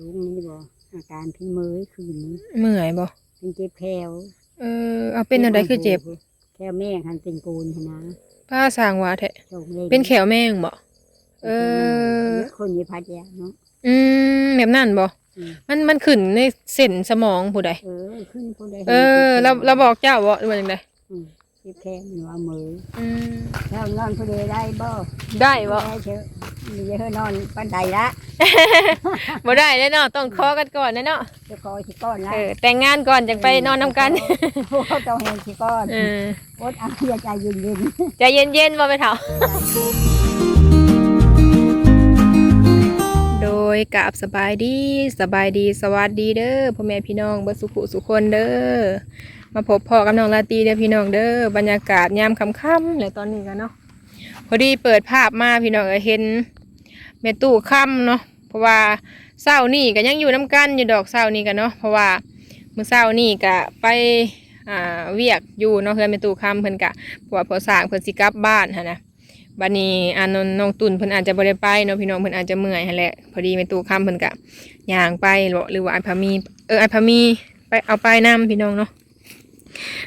สูงนี่บ่อาการเพิ่นเมยคืนนี้เมื่อยบ่เพิ่นเจ็บแขวเออเอาเป็นอะไรคือเจ็บแขวแม่หันเป็นปูนหั้นนะป้าสร้างว่าแท้โชคเลยเป็นแขวแมงบ่เออ คนมีพัดยาเนาะอืมแบบนั้นบ่อืมมันมันขึ้นในเส้นสมองผู้ใดเออขึ้นคนใดเออเราเราบอกเจ้าบ่หรือว่าจังได อืมเจ็บแขวมันว่าเมยอืมแล้วนอนผู้ใดได้บ่ได้บ่ ได้เชอะมีเยอะนอนปันใดละบ่ได้เด้เนาะต้องขอกันก่อนนะเนาะจะคอยสิก้อนละเออแต่งงานก่อนจังไปนอนนํกันโอ้เจ้าแหงสิก้อนเอออดเอาอย่าใจเย็นใจเย็นๆบ่ไปเฒ่า โดยกับสบายดีสบายดีสวัสดีเด้อพ่อแม่พี่น้องเบิดสุขุสุคนเด้อ มาพบพ่อกับน้องลาตีเด้อพี่น้องเด้อบรรยากาศยามค่ำๆเลยตอนนี้กันเนาะพอดีเปิดภาพมาพี่น้องเห็นแม่ตู้ค่ำเนาะเพราะว่าเศร้านี่ก็ยังอยู่น้กันอยู่ดอกเศร้านี่กันเนาะเพราะว่ามื้อเศร้านี่ก็ไปอ่าเวียกอยู่เนาะเพื่อนแม่ตู้ค่ำเพิ่นกะเพราะว่าพอสร้างเพิ่นสิกลับบ้านหั่นะบัดนี้อานนท์น้องตุนเพิ่นอาจจะบ่ได้ไปเนาะพี่น้องเพิ่นอาจจะเมื่อยหั่นแหละพอดีแม่ตู้ค้ำเพิ่นก็ย่างไปหรือหรือว่าไอ้พามีเออไอ้พามีไปเอาไปนํพี่น้องเนาะ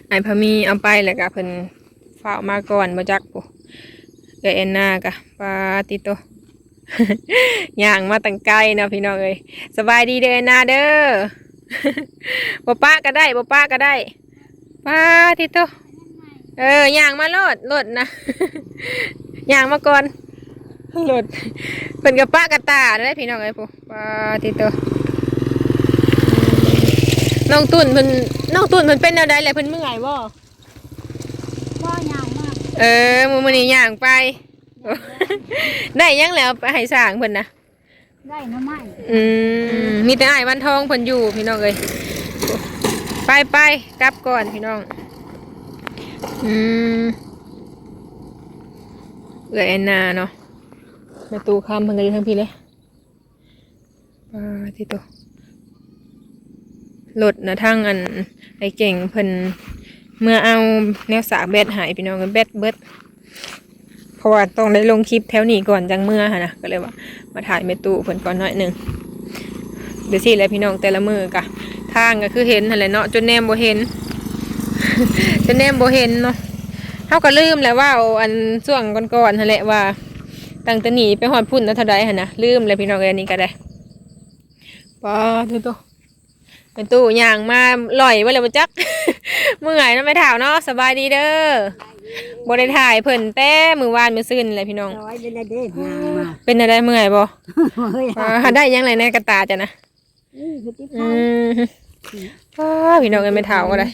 ไอ้พามีเอาไปแล้วก็เพิ่นฝ้ามาก่อนบ่จักปุ๊เออแอนนากะปาติโตย่างมาตั้งไกลเนาะพี่น้องเอ้ยสบายดีเด้อแอนนาเด้อบ่ป้าก็ได้บ่ป้าก็ได้ปาติโตเออย่างมาโลดโลดนะย่างมาก่อนหลดเป็นกับป้ากระตาได้พี่น้องไอ้ปุ๊ป้าติโต น้องตุ่นเพิ่นน้องตุ่นเพิ่นเป็นแนวใดแหละเพิ่นเมื่อยบ่ๆว่ายาวมากเออมื้อมื้อนี้ย่างไป ได้ยังแล้วไปให้สร้างเพิ่นนะได้น้ำไม้อืมมีแต่อ้ายวันทองเพิ่นอยู่พี่น้องเอ้ยไปไปกลับก่อนพี่น้อง อืมเอื้อยแอนนาเนาะแม่ตู้คำเพิ่นก็อยู่ทั้งพี่เลยอ่าที่ตัว รถนะทางอันไอเก่งเพิ่นเมื่อเอาแนวสาแบตหายพี่น้องกันแบตเบิดเพราะว่าต้องได้ลงคลิปแถวนี้ก่อนจังเมื่อหะนะก็เลยว่ามาถ่ายแม่ตู้เพิ่นก่อนหน่อยหนึ่งเดี๋ยวสิแล้วพี่น้องแต่ละมือกะทางก็คือเห็นอะไรเนาะจนแนมโบเห็นจนแนมโบเห็นเนาะเฮาก็ลืมแล้วว่าอันช่วงก่อนๆนั่นแหละว่าตั้งแต่หนีไปฮอดพุ่นแล้วเท่าใดหั่นะลืมแล้วพี่น้องเอ้ยอันนี้ก็ได้ป้าดูตัว เป็นตู้ย่างมาลอยไว้แล้วบ่จัก เมื่อยเนาะไม่ถาวเนาะสบายดีเด้อบ่ได้ถ่ายเพิ่นแต่มื้อวานมื้อซื่นเลยพี่น้อง ร้อยเป็นอะไรเด้ยางมาเป็นอะไรเมื่อยบ่เฮ้ยอ่าได้ยังไงในกระตาจ้ะนะนี่คือติ๊บอืข้าวมว้าพี่น้องเอ้ยไม่เท่าก็ได้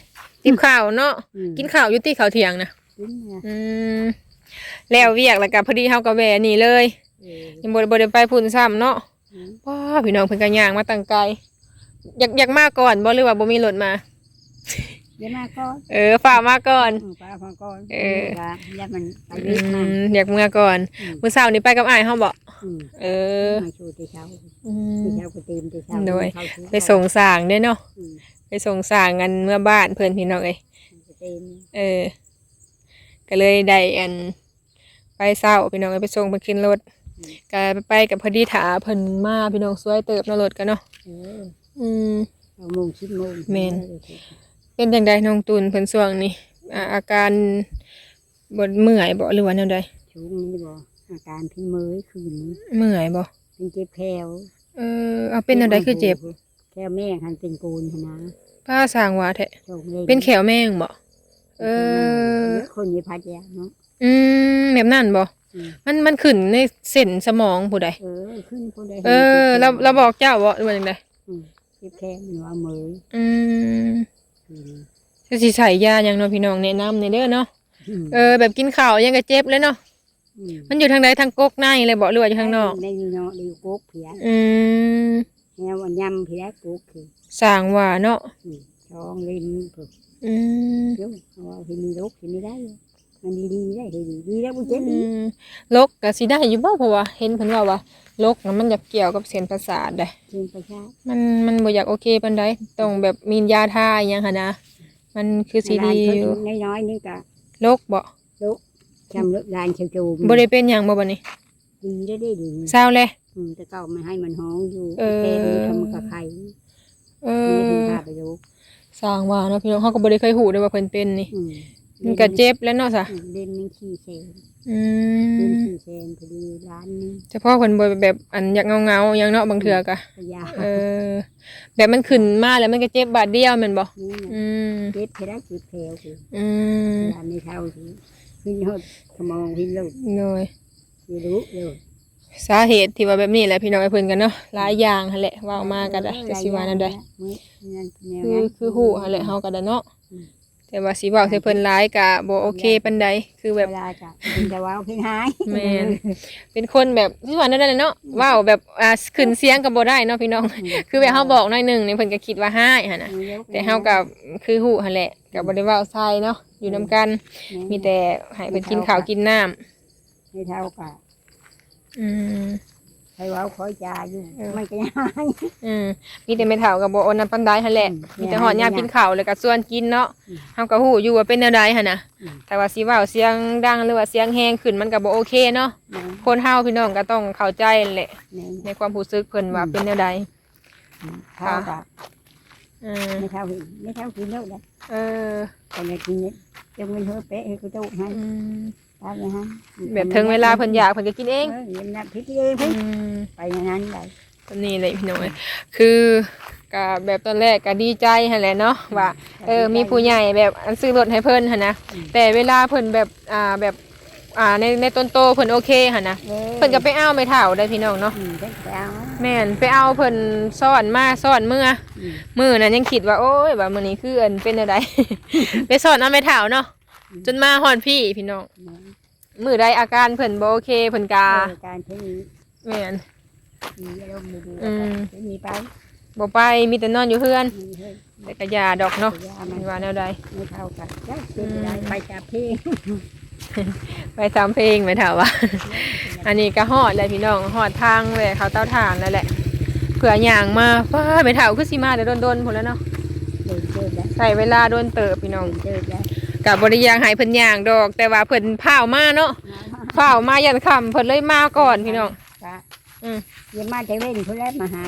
ติบข้าวเนาะอืมกินข้าวอยู่ที่ข้าวเที่ยงนะ กินเนี่ยอืมแล้วเวียกแล้วก็พอดีเฮาก็แวะนี่เลยเออยังบ่ได้บ่ได้ไปพุ่นซ้ำเนาะอืมว้าพี่น้องเพิ่นก็ย่างมาตั้งไกล อยากอยากมาก่อนบ่หรือว่าบ่มีรถมา เดี๋ยวมาก่อนเออฝ่ากมาก่อน อืมป้าฟังก่อนเออแล้วมันไปอืเวียดนามมอยากมาก่อนอืมมื้อเช้านี้ไปกับอ้ายเฮาบ่อืมเออมาชูตีเช้าอืม ตีเช้าก็ตีมตีเช้าโดย เข้าสู่ไปส่งสร้างเด้อเนาะอืมไปส่งสร้างกันเมื่อบ้านเพิ่นพี่น้องเอ้ยตีมเออ ก็เลยได้อัน ไปเศร้าพี่น้องเอาไปส่งไปขึ้นรถก็ไปกับพอดีถาเพิ่นมาพี่น้องสวยเติบเนารถกันเนาะเออ อืมเอาโมงชิดโมงแม่น เป็นจังไดน้องตูนเพิ่นช่วงนี้อ่าอาการบ่เมื่อยบ่หรือว่าแนวใดชูงนี่บ่อาการเพิ่นเมยคืนนี้เมื่อยบ่เป็นเจ็บแขวเออเอาเป็นแนวใดคือเจ็บแขวแม่หันเป็นปูนหั้นนะป้าสร้างว่าแท้โชคเลยเป็นแขวแมงบ่เออ คนมีพัดยาเนาะ อืมแบบนั้นบ่อืม มันมันขึ้นในเส้นสมองผู้ใดเออขึ้นคนใดเออเราเราบอกเจ้าบ่หรือว่าจังไดอืม เจ็บแขวมันว่าเมยอืมอืมจะสิใส่ยาหยังเนาะพี่น้องแนะนำในเด้อเนาะอืมเออแบบกินข้าวยังก็เจ็บเลยเนาะมมันอยู่ทางใดทางกกในเลยบ่หรือว่าอยู่ทางนอกในอยู่เนาะในอยู่กุ๊กเพียอืมแนวอันยำเพียกุ๊กคือสร้างว่าเนาะอืมช่องลิ้นคืออืมเดี๋ยวเอาว่าที่มีลูกที่ไม่ได้เลยมันดีดีๆได้ดีดีๆแล้วมันเจ็บอือีกมลกก็สิได้อยู่บ่เพราะว่าเห็นเพิ่นว่าว่า ลกน่ะมันอยากเกี่ยวกับเส้นประสาทได้เชิงประชามันมันบ่อยากโอเคปานใดต้องแบบมียาทาอหยังหั่นนะมันคือสิดีอยู่น้อยน้อยๆนี่ก็ลกบ่ลูกจำลูกลานเชียวจูบ่ได้เป็นหยังบ่บัดนี้ดีได้ได้ดีเศร้าเลยออืมแต่เก่ามันให้มันห้องอยู่เออ แกมันทำกับไข่เอไม่ถึงอพาไปดูสร้างว่าเนาะพี่น้องเขาก็บ่ได้เคยหูได้ว่าเพิ่นเป็นนี่ อืม มันก็เจ็บแล้วเนาะซะอืมเล่นนึงขี้เซนอืเล่นมขี้เซนพอดีร้านนึงเฉพาะเพิ่นบ่แบบอันอยากเงาๆอย่างเนาะบางเทื่อก็พยาเออ แบบมันขึ้นมาแล้วมันก็เจ็บบาดเดียวแม่นบ่นี่นะอืมเจ็บเพลักจิบแผลคืออืมร้านในเท่าสิพินหดขมองพินลูกโดย สิรู้เร็วสาเหตุที่ว่าแบบนี้แหละพี่น้องไอ้เพิ่นกันเนาะหลายอย่างหั่นแหละเว่ามาก็ได้จะสิว่านั่นได้มื้อนั่นแนวคือนั้นคือฮู้หั่นแหละเฮาก็ได้เนาะอืม แต่ว่าสิเว้าใส่เพิ่นหลายก็บ่โอเคปานใดคือแบบเวลาจะเป็นแต่ว่าเพิ่นหายแม่นเป็นคนแบบที่ว่านั่นแหละเนาะเว้าแบบอ่าขึ้นเสียงก็บ่ได้เนาะพี่น้อง คือแบบเฮาบอกหน่อยหนึงนี่เพิ่นก็คิดว่าห้ายหั่นน่ะแต่เฮาก็คือฮู้หั่นแหละก็บ่ได้เว้าใส่เนาะอยู่นํกัน มีแต่ให้เพิ่นกินข้าวกินน้ำให้เท่ากับอืม ให้เว้าคอยจาอยู่เออไม่ก็หาย อืมมีแต่ไม่เฒ่ากับบ่โอนนำปานใดหั่นแหละ อืมมีแต่หอดยามกินข้าวแล้วก็ส่วนกินเนาะอืมเฮาก็ฮู้อยู่ว่าเป็นแนวใดหั่นน่ะ อืม แต่ว่าสิเว้าเสียงดังหรือว่าเสียงแฮงขึ้นมันก็บ่โอเคเนาะแม่นคนเฮาพี่น้องก็ต้องเข้าใจแหละแม่นในความรู้สึกเพิ่นว่าอืม เป็นแนวใดเท่ากั บอืมไม่เท่าหินไม่เท่ากินแล้วนะเออแต่ในกินเนี่ยจะเงินเธอเป๊ะให้กูตู้ให้อืมตามเลยฮะแบบถึงเวลาเพิ่นอยากเพิ่นก็กินเองเออเงินนับพิษเองอืเพิ่นมไปอย่างนั้นได้ตอนนี้เลยพี่น้องเอ้ยคือก็แบบตอนแรกก็ดีใจหั่นแหละเนาะว่า เออมีผู้ใหญ่แบบอันซื้อรถให้เพิ่นหั่นนะแต่เวลาเพิ่นแบบอ่าแบบ อ่าในในต้นโตเพิ่นโอเคหั่นนะเพิ่นก็ไปเอาไม่เท่าได้พี่น้องเนาะอืมเพิ่นไปเอาแม่นไปเอาเพิ่นซ่อนมาซ่อนเมื่ออืมมื้อนั้นยังคิดว่าโอ้ยว่ามื้อนี้คืออันเป็นอะไรไปซ่อนเอาไม่เท่าเนาะจนมาฮอดพี่พี่น้องแม่นมื้อใดอาการเพิ่นบ่โอเคเพิ่นกาเออการที่มีแม่นมีอารมณ์ดีอืมๆจะมีไปบ่ไปมีแต่นอนอยู่เฮือนมีเฮ้ยแต่ก็ยาดอกเนาะยามันว่าแนวใดไม่เท่ากันจ้ะเป็นไรไปจับพี่ ไปทำเพลงไม่เท่าว่า อันนี้ก็ฮอดเลยพี่น้องฮอดทางเลยเขาเต้าถ่านแล้วแหละเผื่อย่างมาฟ้าไม่เท่าคือสิมาแต่โดนๆพุ่นแล้วเนาะเดินเจอแล้วใส่เวลาโดนเติบพี่น้องเดินเจอแล้วกับบริยางให้เพิ่นย่างดอก แต่ว่าเพิ่นพาวมาเนาะพาวมายันค่ำเพิ่นเลยมาก่อนพี่น้องจ้ะอืมเยี่ยมมาแต่เว้นเพื่อนมาหา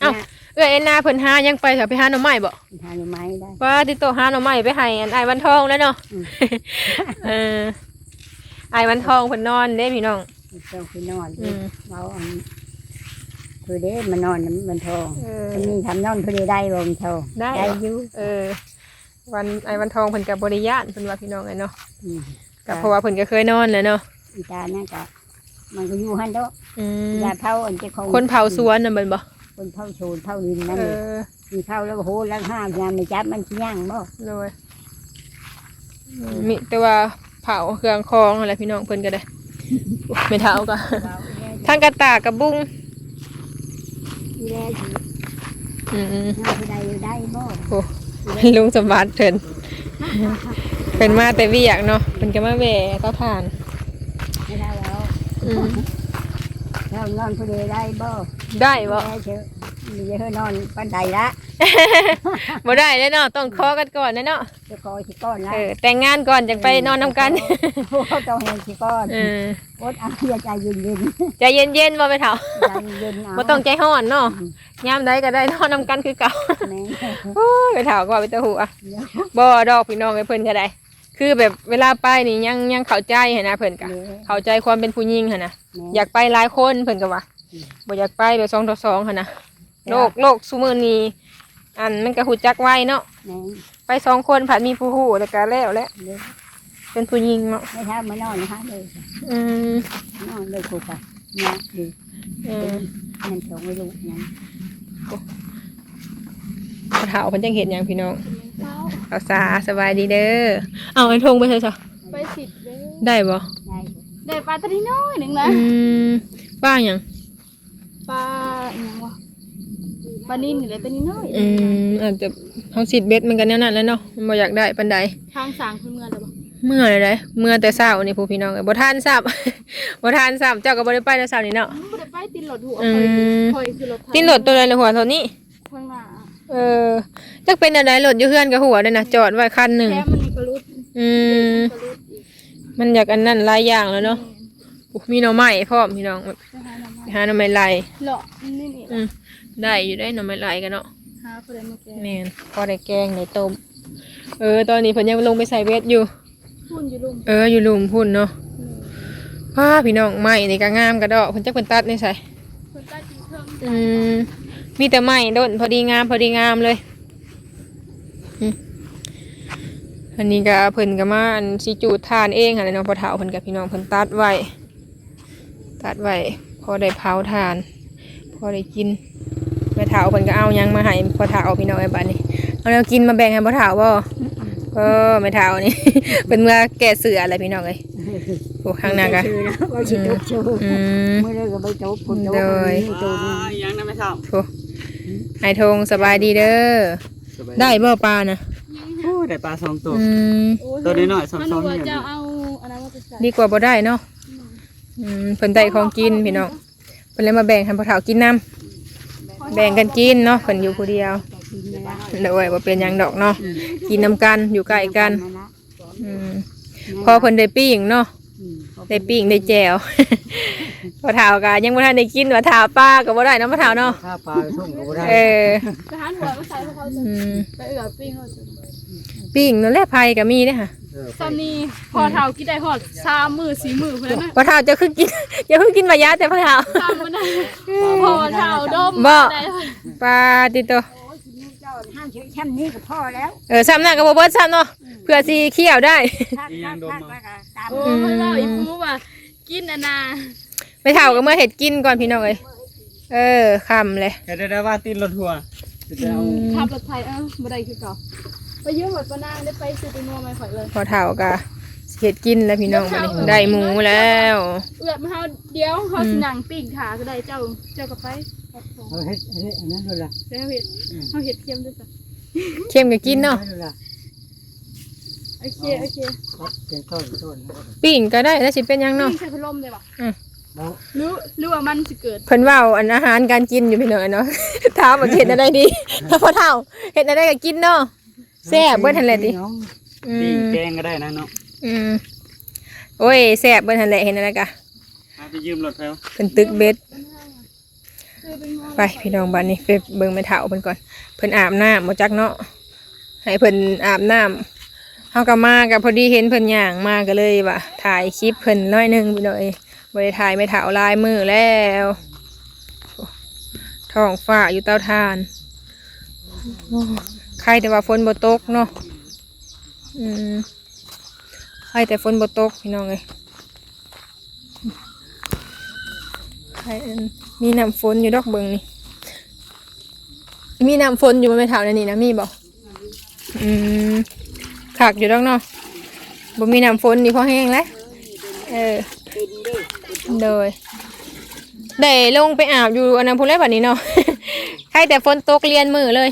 เอ้า เอ้ยเอ็นนาเพิ่นหายังไปเถอะไปหาหน่อไม้บ่หาหน่อไม้ได้ว่าติดต่อหาหน่อไม้ไปให้อันไอ้ายวันทองแล้วเนาะอืมเออไอ้ายวันทองเพิ่นนอนเด้พี่น้องเจ้าคือนอนอืมเมาอันคือเด้มันนอนน่ะมันทองเอออันนี้ทำนอนคือได้ได้บ่มันทองได้ได้อยู่เออ วันไอ้ายวันทองเพิ่นกับบริยานเพิ่นว่าพี่น้องไอ้เนาะอืมก็เพราะว่าเพิ่นก็เคยนอนแล้วเนาะอีตานั่นก็มันก็อยู่หันเด้ออืมยาเผาอันเจะของคนเผาสวนน่ะแมันบ่ คนเผาโชนเผาดินนั่นเอเลยอมีเผาแล้วก็โหแล้วห้ามยามไม่จับมันสิย่างบ่เลยมีแต่ว่าเผาเครื่องคองอะไรพี่น้องเพิ่นก็ได้ ไม่เท่าก็เราเนี่ยทั้งกระตากกระบุ้งอีแลสิอืมน่าสิได้ได้บ่โอ้ลุงสมบัติเพิ่นเพิ่นมาแต่เวียกเนาะเพิ่นก็มาแหวเต้าถ่านไม่ได้แล้วอืม เรานอนผู้เดียวได้บ่ได้บ่ได้เถอะมีเธอนอนปันใดละบ่ได้เลยเนาะต้องขอกันก่อนนะเนาะจะคอสิก้อนละเออแต่งงานก่อนจังไปนอนนํกันต้องเห็นสิก้อนเออโอ๊ตอาใจเย็นเย็นใจเย็นๆบ่ไปเฒ่าใจเย็นเอาบ่ต้องใจร้อนเนาะยามใดก็ได้นอนนํกันคือเก่าโอ้ยไปเฒ่าก็ว่าไปตะหูอะเดี๋ยวบ่ดอกพี่น้องไอ้เพิ่นก็ได้ คือแบบเวลาไปนี่ยังยังเข้าใจหันนะเพิ่นก็เข้าใจความเป็นผู้หญิงหันนะอยากไปหลายคนเพิ่นก็ว่าบ่อยากไปแบบ2ต่อ2หันนะโลกโลกซุมื้อนี้อันมันก็ฮู้จักไว้เนาะแม่ไปสองคนผัดมีผู้ฮู้แล้วก็แล้วแหละเดี๋ยวเป็นผู้หญิงเนาะไม่ทำมานอนนะคะเลยอืมนอนเลยครูค่ะเนี่ยดีเออมันส่งไม่รู้นั่น เฒ่าเพิ่นจังเฮ็ดหยังพี่น้องเอาสาสบายดีเด้อเอาไอ้ทงไปเถอะจ้ะไปสิบเด้อได้บ่ได้ได้ปลาตัวน้อยหนึ่งนะอืมป้าหยังปลาอหยังวะปลานิ่นเลยตัวน้อยอืมอาจจะเฮาสิเบ็ดมันกันแนวนั้นแหล้วเนาะมันบ่อยากได้ปานใดทางสางคุณเมืองเลยบ่เมื่อไรได้เมื่อแต่เช้านี่ผู้พี่น้องเอ้ยบ่ทานซ้ำบ่ทานซ้ำเจ้าก็บ่ได้ไปแต่เช้านี่เนาะมันบ่ได้ไปตินรถหัวอืคอยมคอยคือรถไถ ตินรถตัวใดเลยหัวเท่านี้ข้างหน้า เออจักเป็นอะไรรถอยู่เฮือนกับหัวเด้นะจอดไว้คันหนึงแค่มันก็รุดอืม ก็รุดอีกมันอยากอันนั้นหลายอย่างแล้วเนาะอุ๊ยมีหน่อไม้พร้อมพี่น้องไปหาหน่อไม้ไปหาหน่อไม้ไล่เลาะนี่นี่อืมได้อยู่ได้หน่อไม้ไล่กันเนาะหาเพื่อนมาแกงแม่นพอได้แกงได้ต้ม เออ ตอนนี้เพิ่นยังลงไปใส่เวทอยู่พุ่นอยู่ลุมเอออยู่หลุมพุ่นเนาะว้าพี่น้องไม้นี่ก็งามกระดอกเพิ่นจักเพิ่นตัดนี่ใส่คนใต้กินเพิ่มอืม มีแต่ไม้โดนพอดีงามพอดีงามเลยอืมอันนี้ก็เพิ่นก็มาอันสิจูดทานเองหั่นแหละเนาะพอเฒ่าเพิ่นกับพี่น้องเพิ่นตัดไว้ตัดไว้พอได้เผาทาน พอได้กินแม่เฒ่าเพิ่นก็เอาหยังมาให้พอเฒ่าพี่น้องไอ้บัดนี้เอาแนวกินมาแบ่งให้พอเฒ่าบ่เออแม่เฒ่านี่เพิ่นเมื่อแก่เสืออะไรพี่น้องเอ้ยโอ้ข้างหน้าก็ชื่อนะว่าสิตกชื่ออืมเมื่อไรก็ไปตกคนตกโดยนี่ตัวนี้ยังนะไม่ทราบโอ้ ไอทงสบายดีเด้อ ได้บ่ปลานะโอ้ได้ปลาสองตัว อืมโอ้ตัวนี้หน่อยซ้ำๆมันรู้ว่าเนี่ยจะเอาอันนั้นมาไปใส่ดีกว่าบ่ได้เนาะอืมเพิ่นได้ของกินพี่น้องเพิ่นเลยมาแบ่งให้พ่อเฒ่ากินน้ำแบ่งกันกินเนาะเพิ่นอยู่ผู้เดียวกินนะเด้อบ่เป็นหยังดอกเนาะกินนํกันอยู่ใกล้กันอืมพอเพิ่นได้ปิ้งเนาะอืม ได้ปิ้งได้แจ่วพ่อเฒ่าก็ยังบ่ทันได้กินว่าถาปลาก็บ่ได้เนาะพ่อเฒ่าเนาะข้าปลาส่งก็บ่ได้เออไปหาหัวมาใส่เพราะเขาจะอืมไปเอือปิ้งเขาจะปิ้งนั่นแหละไผก็มีเด้อค่ะตอนนี้พอเท่ากินได้หอดสามมือสี่มือเพื่อนนะพ่อเฒ่าจะคือกินจะคือกินมายาแต่พ่อเฒ่าตามมันได้พอเท่าดมบ่ ได้ ปลาติโตเจ้า ห้ามใช้แค่นี้ก็พอแล้วเออซ้ำหน้ากับบ่เบิดซ้ำเนาะเพื่อสิเคี่ยวได้ ทักทักทักแล้วก็ตามโอ้ยเราอีปูว่ากินอันนาไปเท่ากับเมื่อเห็ดกินก่อนพี่น้องเอ้ยเออคำเลยแค่ได้ได้ว่าตีนรถทัวร์จะได้เอาขับรถไทยเอ้าบ่ได้คือเก่าไปยืมหมดปะนางได้ไปซื้อไปนัวไม่ข่อยเลย พอเท่ากับเห็ดกินแล้วพี่น้องบัดนี้ได้หมูแล้ว เอือดมาเฮาเดี๋ยวเฮาสินั่งปิ้งขาก็ได้เจ้าเจ้าก็ไป เออเฮ็ดเฮ็ดอันนั้นด้วยล่ะเดี๋ยวเฮ็ดเฮาเฮ็ดเทียมด้วยจ้ะเข้มก็กินเนาะด้วยล่ะโอเคโอเคครับเป็นต้นต้นนะปิ้งก็ได้แล้วสิเป็นหยังปิ้เนาะงใส่พัดลมได้ป่ะเนาะหรือหรือว่ามันสิเกิดเพิ่นเว้าอันอาหารการกินอยู่พี่น้องเนาะ ถามว่าเห็ดอะไรดีพอเท่าเห็ดอะไรก็กินเนาะแซ่บเบิดทันแหละดิน้องอืตีมแกงก็ได้นะเนาะอืมโอ้ยแซ่บเบิดทันแหละเห็นอะไรกะเอาไปยืมรถไปเอาเพิ่นตึกเบ็ดซื้อเป็นงอ ไปพี่น้องบ้านนี้ไปเบิ่งแม่เฒ่าเพิ่นก่อนเพิ่นอาบน้ำบ่จักเนาะให้เพิ่นอาบน้ำเฮาก็มาก็พอดีเห็นเพิ่นย่างมาก็เลยว่าถ่ายคลิปเพิ่นน้อยหนึงพี่น้องเอ้ยบ่ได้ถ่ายแม่เฒ่าลายมือแล้วท้องฟ้าอยู่เตาถ่านใครแต่ว่าฝนบ่ตกเนาะอืมใครแต่ฝนบ่ตกพี่น้องเอ้ยใครอัน มีน้ำฝนอยู่ดอกเบิงนี่ มีน้ำฝนอยู่บนไม้เท้าในนี่นะมีบอกอืมขากอยู่ดอกเนาะบ่มีน้ำฝนนี่พอแห้งแล้วเออโดยได้ลงไปอาบอยู่อันนั้นพุ่นแล้วบัดนี้เนาะใครแต่ฝนตกเรียนมือเลย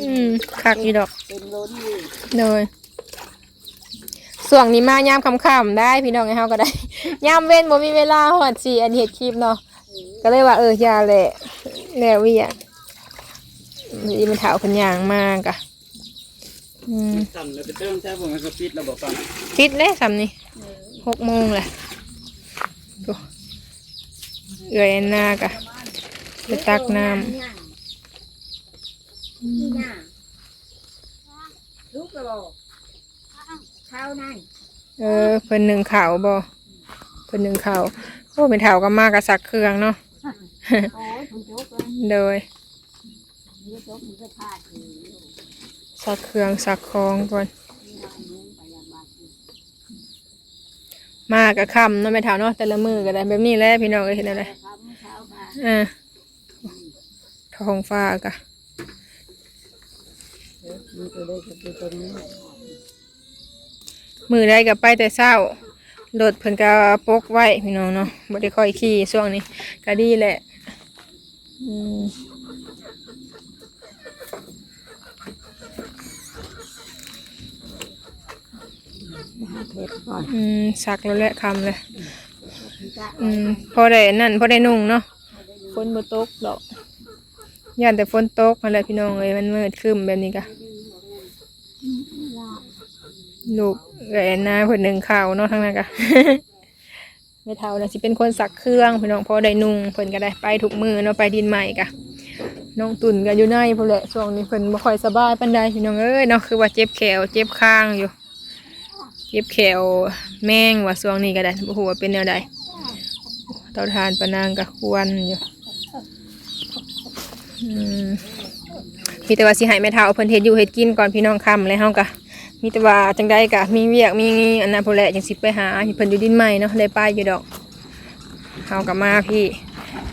อืมขากอยู่ดอกเป็นล้นอยู่โดยส่วงนี้มายามค่ำๆได้ พี่น้องไอ้เฮาก็ได้ ยามเว้นบ่มีเวลาฮอดสิอันเฮ็ดคลิปเนาะ ก็เลยว่าเอออย่าแหละแล้ววิอะมีมันเถาเพิ่นย่างมากอะอืมสั่นเลยไปเติมใช่ผมก็ปิดระบบฟังปิดเลยสำนี่หกโมงแหละดูเอื่อยหน้ากะไปตักน้นี่น่ะลูกกระบอกข้าวนั่นำเออเพิ่นหนึ่งข่าวบ่เพิ่นหนึ่งข่าวโอ้เป็นเถาก็มากกะสักเครื่องเนาะ โอ้ยผมจกเลยโดยนี่โจ๊กมันก็พลาดอยู่สักเครื่องสักคองก่อนไปยังบ้านมากะคำเนาะไม่เถาเนาะแต่ละมือก็ได้แบบนี้แหละพี่น้องเอ้ยเห็นอะไรครับเช้ามาอ่าทองฟ้ากะมือได้กับไปแต่เศร้ารถเพิ่นก็ปกไว้พี่น้องเนาะบ่ได้ค่อยขี่ช่วงนี้ก็ดีแหละ เผ็ดก่อนอืมสักแล้วแหละคำเลย อืมพอได้นั่นพอได้นุ่งเนาะฝนบ่ตกดอกย่านแต่ฝนตกนั่นแหละพี่น้องเอ้ยมันมืดครึ้มแบบนี้กะลูกเอ้ยนาเพิ่นหนึ่งข้าวเนาะทั้งนั้นกะ แม่เฒ่านะสิเป็นคนสักเครื่องพี่น้องพอได้นุ่งเพิ่นก็ได้ไปทุกมือเนาะไปดินใหม่กะน้องตุ่นก็อยู่ในพุ่นแหละช่วงนี้เพิ่นบ่ค่อยสบายปานใดพี่น้องเอ้ยเนาะคือว่าเจ็บแขวเจ็บข้างอยู่ เจ็บแขวแม่งว่าช่วงนี้ก็ได้บ่ฮู้ว่าเป็นแนวใดเตาทานปะนางก็ควรอยู่มีแต่ว่าสิให้แม่เฒ่าเพิ่นเฮ็ดอยู่เฮ็ดกินก่อนพี่น้องค่ำแล้วเฮาก็ มีแต่ว่าจังใดก็มีเวียกมีอันนั้นพุ่นแหละจังสิไปหาเพิ่นอยู่ดินใหม่เนาะได้ไปอยู่ดอกเฮาก็มาพี่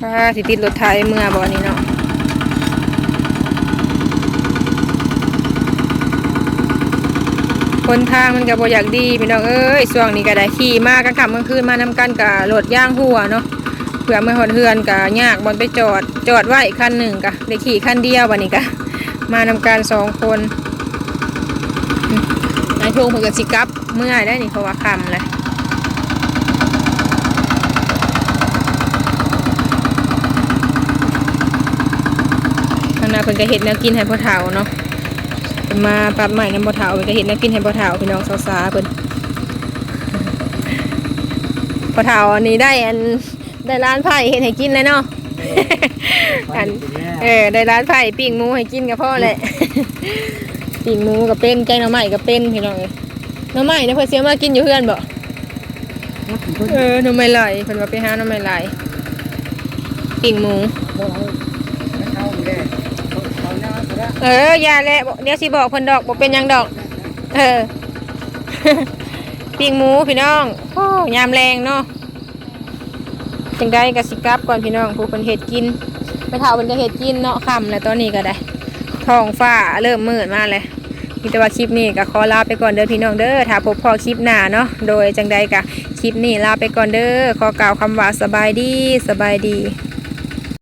ว่าสิติดรถไถเมื่อบ่นี้เนาะคนทางมันก็บ่อยากดีพี่น้องเอ้ยช่วงนี้ก็ได้ขี่มากลางค่ำกลางคืนมานำกันกับรถย่างหัวเนาะเพื่อเมื่อหดเฮือนก็ยากบอนไปจอดจอดไว้คันหนึ่งก็ได้ขี่คันเดียววันนี้ก็มานำกันสองคน นายทงเพิ่นก็สิกลับเมื่อยได้นี่เพราะว่าค่ำเลยข้างหน้าเพิ่นก็เฮ็ดแนวกินให้พ่อเฒ่าเนาะเพิ่นมาปรับใหม่น้ำบ่เฒ่าเพิ่นก็เฮ็ดแน้กินให้บ่เฒ่าพี่น้องสาวๆเพิ่นบ่เฒ่าอันนี้ได้อันได้ร้านไผ่เฮ็ดให้กินเลยเนาะอันเออได้ร้านไผ่ปิ้งหมูให้กินก็พอแหละ ปิ้งหมูก็เป็นแกงหน่อไม้ก็เป็นพี่น้องเอ้ยหน่อไม้เนี่ยเพิ่นเสียมากินอยู่เฮือนบ่เออหน่อไม้ไหลเพิ่นว่าไปหาหน่อไม้ไหลปิ้งหมูเอออย่าแหละบอกเดี๋ยวสิบอกเพิ่นดอกบอกเป็นหยังดอก เออ ปิ้งหมูพี่น้องโอ้ยามแรงเนาะจังได้ก็สิกลับก่อนพี่น้องผู้เพิ่นเฮ็ดกินไปเท่าเพิ่นก็เฮ็ดกินเนาะค่ำแล้วตอนนี้ก็ได้ ท้องฟ้าเริ่มมืดมาแล้วมีแต่ว่าคลิปนี้ก็ขอลาไปก่อนเด้อพี่น้องเด้อถ้าพบพอคลิปหน้าเนาะโดยจังใดกะคลิปนี้ลาไปก่อนเด้อขอกล่าวคำว่าสบายดีสบายดี